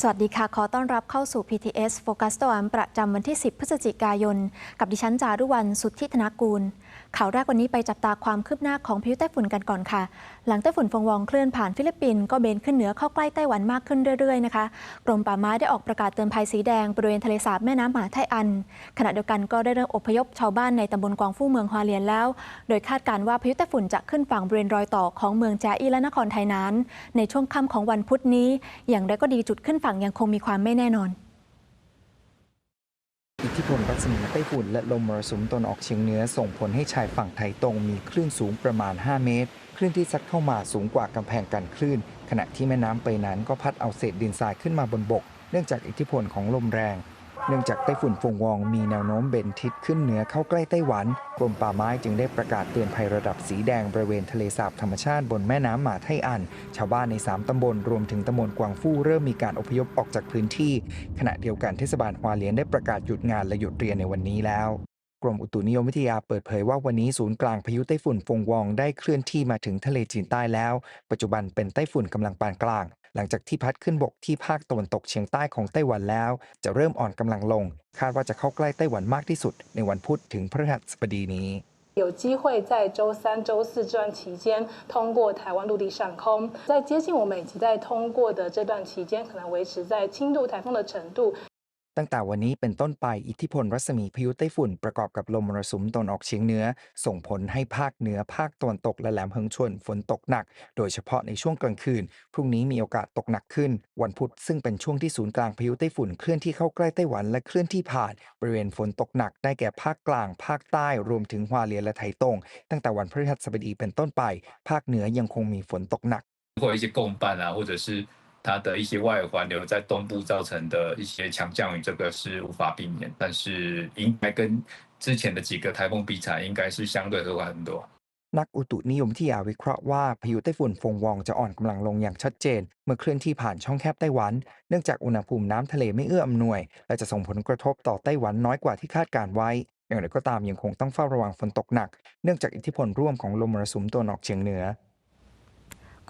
สวัสดีค่ะ ขอต้อนรับเข้าสู่ PTS Focus ตวันประจำวันที่ 10 พฤศจิกายน กับดิฉันจารุวรรณสุทธิธนกูล ข่าวแรกวันนี้ไปจับตาความคืบหน้าของพายุไต้ฝุ่นกันก่อนค่ะ หลังไต้ฝุ่นฟงวองเคลื่อนผ่านฟิลิปปินส์ก็เบนขึ้นเหนือเข้าใกล้ไต้หวันมากขึ้นเรื่อยๆนะคะกรมป่าไม้ได้ออกประกาศเตือนภัยสีแดงบริเวณทะเลสาบแม่น้ำหมาไทอัน ขณะเดียวกันก็ได้เริ่มอพยพชาวบ้านในตำบลกวางฟู่เมืองฮวาเลียนแล้ว โดยคาดการณ์ว่าพายุไต้ฝุ่นจะขึ้นฝั่งบริเวณรอยต่อของเมืองแจอีและนครไทยนั้น ในช่วงค่ำของวันพุธนี้ อย่างไรก็ดีจุดขึ้นฝั่งยังคงมีความไม่แน่นอน อิทธิพลรัศมีไต้ฝุ่นและลมมรสุมตนออกเฉียงเหนือส่งผลให้ชายฝั่งไทยตรงมีคลื่นสูงประมาณ 5 เมตร คลื่นที่ซัดเข้ามาสูงกว่ากำแพงกันคลื่น ขณะที่แม่น้ำไปนั้นก็พัดเอาเศษดินทรายขึ้นมาบนบก เนื่องจากอิทธิพลของลมแรง เนื่องจากไต้ฝุ่นฟงวองมีแนวโน้มเบนทิศขึ้นเหนือเข้าใกล้ไต้หวัน กรมป่าไม้จึงได้ประกาศเตือนภัยระดับสีแดงบริเวณทะเลสาบธรรมชาติบนแม่น้ำหมาไทอัน ชาวบ้านใน 3 ตำบลรวมถึงตำบลกวางฟู่เริ่มมีการอพยพออกจากพื้นที่ ขณะเดียวกันเทศบาลฮวาเลียนได้ประกาศหยุดงานและหยุดเรียนในวันนี้แล้ว กรมอุตุนิยมวิทยาเปิดเผยว่าวันนี้ศูนย์กลางพายุไต้ฝุ่นฟงวองได้เคลื่อนที่มาถึงทะเลจีนใต้แล้ว ปัจจุบันเป็นไต้ฝุ่นกำลังปานกลาง หลังจากที่พัดขึ้นบกที่ภาคตะวันตกเฉียงใต้ของไต้หวันแล้ว จะเริ่มอ่อนกำลังลง คาดว่าจะเข้าใกล้ไต้หวันมากที่สุด ในวันพุธถึงพฤหัสบดีนี้ 有机会在周三、周四这段期间通过台湾陆地上空，在接近我们以及在通过的这段期间，可能维持在轻度台风的程度。 ตั้งแต่วันนี้เป็นต้นไปอิทธิพลรัศมีพายุไต้ฝุ่นประกอบกับลมมรสุมตะวันออกเฉียงเหนือ ส่งผลให้ภาคเหนือภาคตะวันตกและแหลมเฮิงชวนฝนตกหนัก โดยเฉพาะในช่วงกลางคืน พรุ่งนี้มีโอกาสตกหนักขึ้น วันพุธซึ่งเป็นช่วงที่ศูนย์กลางพายุไต้ฝุ่นเคลื่อนที่เข้าใกล้ไต้หวันและเคลื่อนที่ผ่าน บริเวณฝนตกหนักได้แก่ภาคกลาง ภาคใต้รวมถึงฮวาเลียนและไถตงตั้งแต่วันพฤหัสบดีเป็นต้นไป ภาคเหนือยังคงมีฝนตกหนัก 或一些共伴啊，或者是 它的一些外环流在东部造成的一些强降雨，这个是无法避免。但是应该跟之前的几个台风比起来，应该是相对和缓很多。 นักอุตุนิยมวิทยาวิเคราะห์ว่าพายุไต้ฝุ่นฟงวองจะอ่อนกำลังลงอย่างชัดเจน เมื่อเคลื่อนที่ผ่านช่องแคบไต้หวัน เนื่องจากอุณหภูมิน้ำทะเลไม่เอื้ออำนวย และจะส่งผลกระทบต่อไต้หวันน้อยกว่าที่คาดการไว้ อย่างไรก็ตามยังคงต้องเฝ้าระวังฝนตกหนัก เนื่องจากอิทธิพลร่วมของลมมรสุมตะวันออกเฉียงเหนือ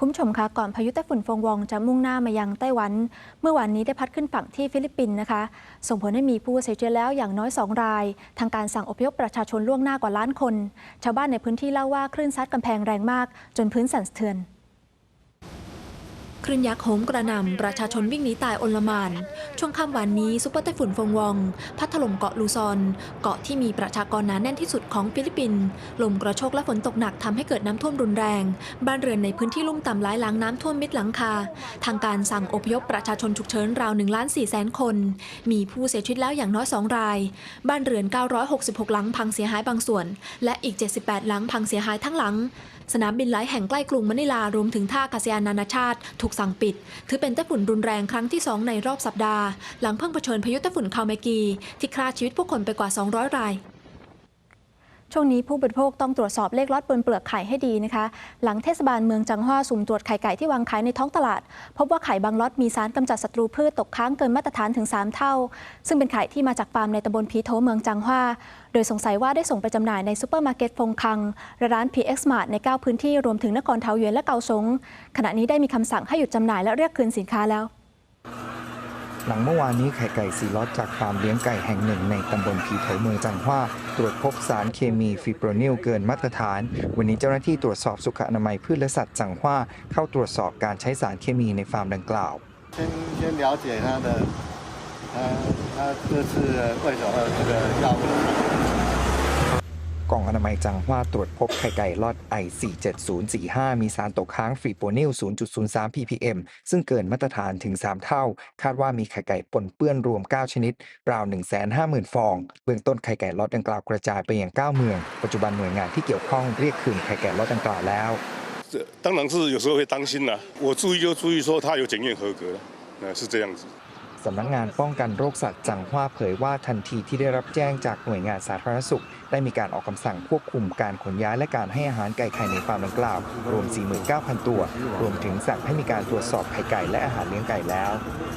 คุณผู้ชมคะก่อนพายุไต้ฝุ่นฟงวองจะมุ่งหน้ามายังไต้หวัน เมื่อวานนี้ได้พัดขึ้นฝั่งที่ฟิลิปปินส์นะคะ ส่งผลให้มีผู้เสียชีวิตแล้วอย่างน้อย 2 ราย ทางการสั่งอพยพประชาชนล่วงหน้ากว่าล้านคน ชาวบ้านในพื้นที่เล่าว่าคลื่นซัดกำแพงแรงมาก จนพื้นสั่นสะเทือน คลื่นยักษ์โหมกระหน่ำประชาชนวิ่งหนีตายอนลมาน ช่วงค่ำวันนี้ซุปเปอร์ไต้ฝุ่นฟงวอง พัดถล่มเกาะลูซอน เกาะที่มีประชากรหนาแน่นที่สุดของฟิลิปปินส์ลมกระโชกและฝนตกหนักทำให้เกิดน้ำท่วมรุนแรง บ้านเรือนในพื้นที่ลุ่มต่ำหลายหลังน้ำท่วมมิดหลังคา ทางการสั่งอพยพประชาชนฉุกเฉินราว1ล้าน4แสนคน มีผู้เสียชีวิตแล้วอย่างน้อย 2 ราย บ้านเรือน 966 หลังพังเสียหายบางส่วน และอีก 78 หลังพังเสียหายทั้งหลัง สนามบินหลายแห่งใกล้กรุงมะนิลารวมถึงท่าอากาศยานนานาชาติ ถูกสั่งปิด ถือเป็นไต้ฝุ่นรุนแรงครั้งที่ 2 ในรอบสัปดาห์ หลังเพิ่งเผชิญพายุไต้ฝุ่นคาเมกี ที่ฆ่าชีวิตผู้คนไปกว่า 200 ราย ช่วงนี้ผู้บริโภคต้องตรวจสอบเลขล็อตบนเปลือกไข่ให้ดีนะคะ หลังเทศบาลเมืองจังหว้าสุ่มตรวจไข่ไก่ที่วางขายในท้องตลาด พบว่าไข่บางล็อตมีสารกำจัดศัตรูพืชตกค้างเกินมาตรฐานถึง 3 เท่า ซึ่งเป็นไข่ที่มาจากฟาร์มในตำบลพีโถเมืองจังหว้า โดยสงสัยว่าได้ส่งไปจำหน่ายในซูเปอร์มาร์เก็ตฟงคังและร้าน PX Mart ใน 9 พื้นที่รวมถึงนครเทาเยวนและเกาสงขณะนี้ได้มีคำสั่งให้หยุดจำหน่ายและเรียกคืนสินค้าแล้ว หลังเมื่อวานนี้ไข่ไก่สีล็อตจากฟาร์มเลี้ยงไก่แห่งหนึ่งในตำบลผีโถเมืองจังหว้าตรวจพบสารเคมีฟิโปรนิลเกินมาตรฐาน วันนี้เจ้าหน้าที่ตรวจสอบสุขอนามัยพืชและสัตว์จังหว้าเข้าตรวจสอบการใช้สารเคมีในฟาร์มดังกล่าว 先先了解他的，他他这次为什么这个药物 กล่องอนามัยจังหว้าตรวจพบไข่ไก่ลอดไอ47045 มีสารตกค้างฟรีโปนิล 0.03 ppm ซึ่งเกินมาตรฐานถึง 3 เท่า คาดว่ามีไข่ไก่ปนเปื้อนรวม 9 ชนิด ราว 150,000 ฟอง เบื้องต้นไข่ไก่ล็อตดังกล่าวกระจายไปยัง 9 เมือง ปัจจุบันหน่วยงานที่เกี่ยวข้องเรียกคืนไข่ไก่ล็อตดังกล่าวแล้ว 这当然是有时候会担心啦。我注意就注意说它有检验合格了，呃，是这样子。 สำนักงานป้องกันโรคสัตว์จังหว้าเผยว่าทันทีที่ได้รับแจ้งจากหน่วยงานสาธารณสุข ได้มีการออกคำสั่งควบคุมการขนย้ายและการให้อาหารไก่ไข่ในฟาร์มดังกล่าว รวม 49,000 ตัว รวมถึงสั่งให้มีการตรวจสอบไข่ไก่และอาหารเลี้ยงไก่แล้ว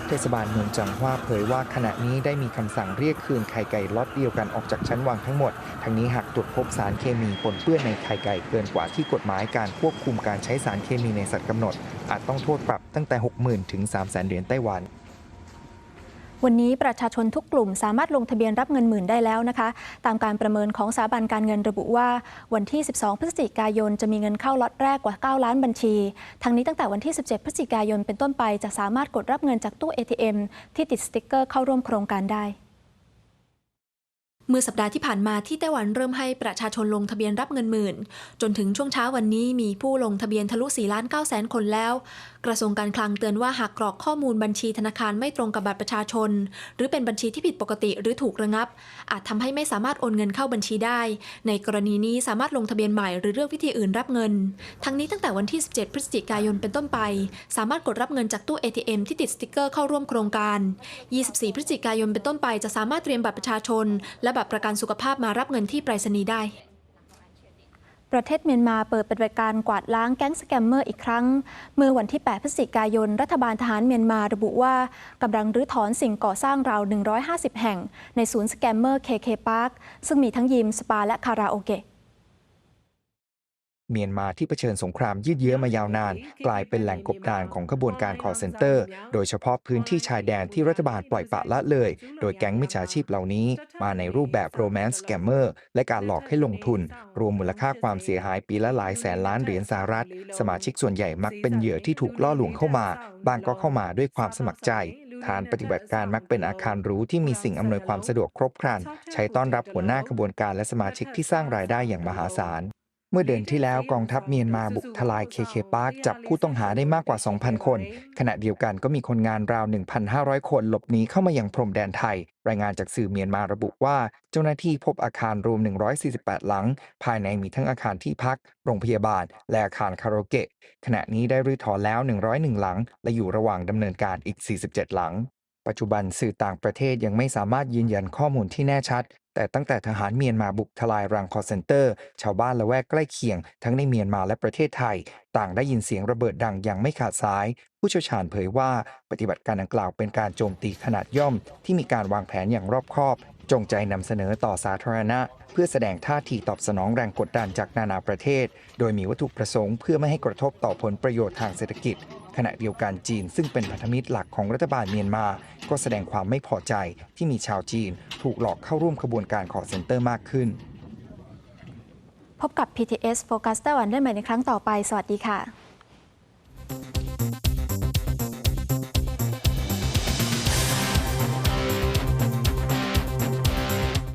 เทศบาลเมืองจังหว้าเผยว่าขณะนี้ได้มีคำสั่งเรียกคืนไข่ไก่ล็อตเดียวกันออกจากชั้นวางทั้งหมด ทั้งนี้หากตรวจพบสารเคมีปนเปื้อนในไข่ไก่เกินกว่าที่กฎหมายการควบคุมการใช้สารเคมีในสัตว์กำหนด อาจต้องโทษปรับตั้งแต่ 60,000 ถึง 300,000 เหรียญไต้หวัน วันนี้ประชาชนทุกกลุ่มสามารถลงทะเบียนรับเงินหมื่นได้แล้วนะคะ ตามการประเมินของสถาบันการเงินระบุว่า วันที่ 12 พฤศจิกายนจะมีเงินเข้าล็อตแรกกว่า 9 ล้านบัญชี ทั้งนี้ตั้งแต่วันที่ 17 พฤศจิกายนเป็นต้นไปจะสามารถกดรับเงินจากตู้ ATM ที่ติดสติกเกอร์เข้าร่วมโครงการได้ เมื่อสัปดาห์ที่ผ่านมาที่ไต้หวันเริ่มให้ประชาชนลงทะเบียนรับเงินหมื่น จนถึงช่วงเช้าวันนี้มีผู้ลงทะเบียนทะลุ4ล้าน9แสนคนแล้ว กระทรวงการคลังเตือนว่าหากกรอกข้อมูลบัญชีธนาคารไม่ตรงกับบัตรประชาชน หรือเป็นบัญชีที่ผิดปกติหรือถูกระงับ อาจทำให้ไม่สามารถโอนเงินเข้าบัญชีได้ ในกรณีนี้สามารถลงทะเบียนใหม่หรือเลือกวิธีอื่นรับเงิน ทั้งนี้ตั้งแต่วันที่ 17 พฤศจิกายนเป็นต้นไป สามารถกดรับเงินจากตู้ ATM ที่ติดสติกเกอร์เข้าร่วมโครงการ 24 พฤศจิกายนเป็นต้นไปจะสามารถเตรียมบัตรประชาชน และบัตรประกันสุขภาพมารับเงินที่ไปรษณีย์ได้ ประเทศเมียนมาเปิดปฏิบัติการกวาดล้างแก๊งสแกมเมอร์อีกครั้ง เมื่อวันที่ 8 พฤศจิกายน รัฐบาลทหารเมียนมาระบุว่ากำลังรื้อถอนสิ่งก่อสร้างราว 150 แห่ง ในศูนย์สแกมเมอร์ KK Park ซึ่งมีทั้งยิมสปาและคาราโอเกะ เมียนมาที่เผชิญสงครามยืดเยื้อมายาวนาน กลายเป็นแหล่งกบดานของขบวนการคอร์เซนเตอร์ โดยเฉพาะพื้นที่ชายแดนที่รัฐบาลปล่อยปละละเลย โดยแก๊งมิจฉาชีพเหล่านี้ มาในรูปแบบโรแมนต์สแกมเมอร์และการหลอกให้ลงทุน รวมมูลค่าความเสียหายปีละหลายแสนล้านเหรียญสหรัฐ สมาชิกส่วนใหญ่มักเป็นเหยื่อที่ถูกล่อลวงเข้ามา บางก็เข้ามาด้วยความสมัครใจฐานปฏิบัติการมักเป็นอาคารหรูที่มีสิ่งอำนวยความสะดวกครบครัน ใช้ต้อนรับหัวหน้าขบวนการและสมาชิกที่สร้างรายได้อย่างมหาศาล เมื่อเดือนที่แล้วกองทัพเมียนมาบุกทลายเคเคปาร์คจับผู้ต้องหาได้มากกว่า 2,000 คน ขณะเดียวกันก็มีคนงานราว 1,500 คนหลบหนีเข้ามายังพรมแดนไทย รายงานจากสื่อเมียนมาระบุว่า เจ้าหน้าที่พบอาคารรวม 148 หลัง ภายในมีทั้งอาคารที่พัก โรงพยาบาล และอาคารคาราโอเกะ ขณะนี้ได้รื้อถอนแล้ว 101 หลัง และอยู่ระหว่างดำเนินการอีก 47 หลังปัจจุบันสื่อต่างประเทศยังไม่สามารถยืนยันข้อมูลที่แน่ชัด แต่ตั้งแต่ทหารเมียนมาบุกทลายรังคอเซนเตอร์ ชาวบ้านละแวกใกล้เคียง ทั้งในเมียนมาและประเทศไทย ต่างได้ยินเสียงระเบิดดังอย่างไม่ขาดสาย ผู้เชี่ยวชาญเผยว่าปฏิบัติการดังกล่าวเป็นการโจมตีขนาดย่อม ที่มีการวางแผนอย่างรอบคอบ จงใจนำเสนอต่อสาธารณะ เพื่อแสดงท่าทีตอบสนองแรงกดดันจากนานาประเทศ โดยมีวัตถุประสงค์เพื่อไม่ให้กระทบต่อผลประโยชน์ทางเศรษฐกิจ ขณะเดียวกันจีนซึ่งเป็นพันธมิตรหลักของรัฐบาลเมียนมา ก็แสดงความไม่พอใจที่มีชาวจีนถูกหลอกเข้าร่วมขบวนการขอเซ็นเตอร์มากขึ้น พบกับ PTS Focus ไต้หวันได้ใหม่ในครั้งต่อไป สวัสดีค่ะ